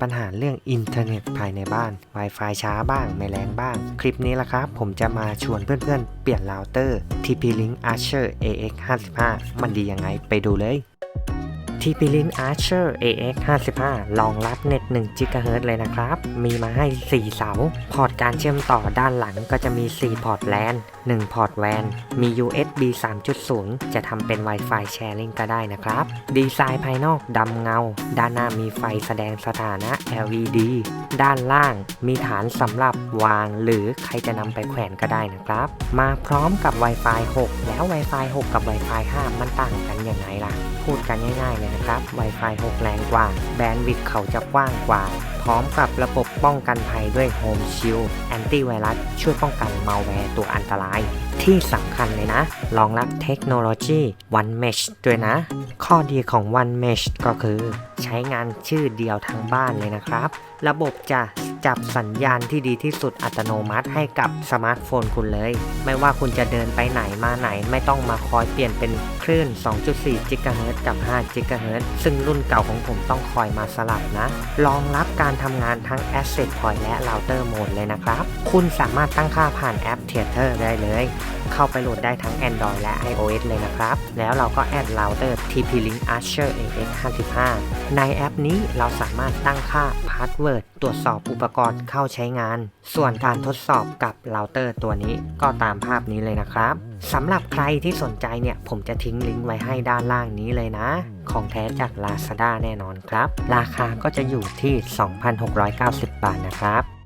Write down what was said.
ปัญหาเรื่องอินเทอร์เน็ตภายในบ้าน Wi-Fi ช้าบ้างไม่แรงบ้าง คลิปนี้ละครับ ผมจะมาชวนเพื่อนๆ เปลี่ยนเราเตอร์ TP-Link Archer AX 55 มันดียังไงไปดูเลย TP-Link Archer AX 55 รองรับเน็ต1 GHz เลยนะครับ มีมาให้ 4 เสา พอร์ตการเชื่อมต่อด้านหลังก็จะมี 4 พอร์ต LAN 1 พอร์ต WAN มี USB 3.0 จะทำเป็น Wi-Fi Sharing ก็ได้นะครับ ดีไซน์ภายนอกดำเงา ด้านหน้ามีไฟแสดงสถานะ LED ด้านล่างมีฐานสำหรับวาง หรือใครจะนำไปแขวนก็ได้นะครับ มาพร้อมกับ Wi-Fi 6 แล้ว Wi-Fi 6 กับ Wi-Fi 5 มันต่างกันยังไงล่ะ พูดกันง่ายๆเลยนะครับ Wi-Fi 6 แรงกว่า แบนด์วิดต์เขาจะกว้างกว่าพร้อมกับระบบป้องกันภัยด้วย Home Shield แอนตี้ไวรัสช่วยป้องกันมาแวร์ตัวอันตรายที่สำคัญเลยนะรองรับเทคโนโลยี One Mesh ด้วยนะ ข้อดีของ One Mesh ก็คือ ใช้งานชื่อเดียวทั้งบ้านเลยนะครับ ระบบจะ จับสัญญาณที่ดีที่สุดอัตโนมัติให้กับสมาร์ทโฟนคุณเลย ไม่ว่าคุณจะเดินไปไหนมาไหน ไม่ต้องมาคอยเปลี่ยนเป็นคลื่น 2.4 GHz กับ 5 GHz ซึ่งรุ่นเก่าของผมต้องคอยมาสลับนะ รองรับการทำงานทั้ง Asset Point และ Router Mode เลยนะครับ คุณสามารถตั้งค่าผ่านแอป Theater ได้เลย เข้าไปโหลดได้ทั้ง Android และ iOS เลยนะครับ แล้วเราก็แอด Router TP-Link Archer AX 55 ในแอปนี้เราสามารถตั้งค่าพาสเวิร์ดตรวจสอบอุปกรณ์เข้าใช้งาน ส่วนการทดสอบกับเราเตอร์ตัวนี้ก็ตามภาพนี้เลยนะครับสำหรับใครที่สนใจเนี่ย ผมจะทิ้งลิงก์ไว้ให้ด้านล่างนี้เลยนะ ของแท้จาก Lazada แน่นอนครับ ราคาก็จะอยู่ที่ 2,690 บาทนะครับ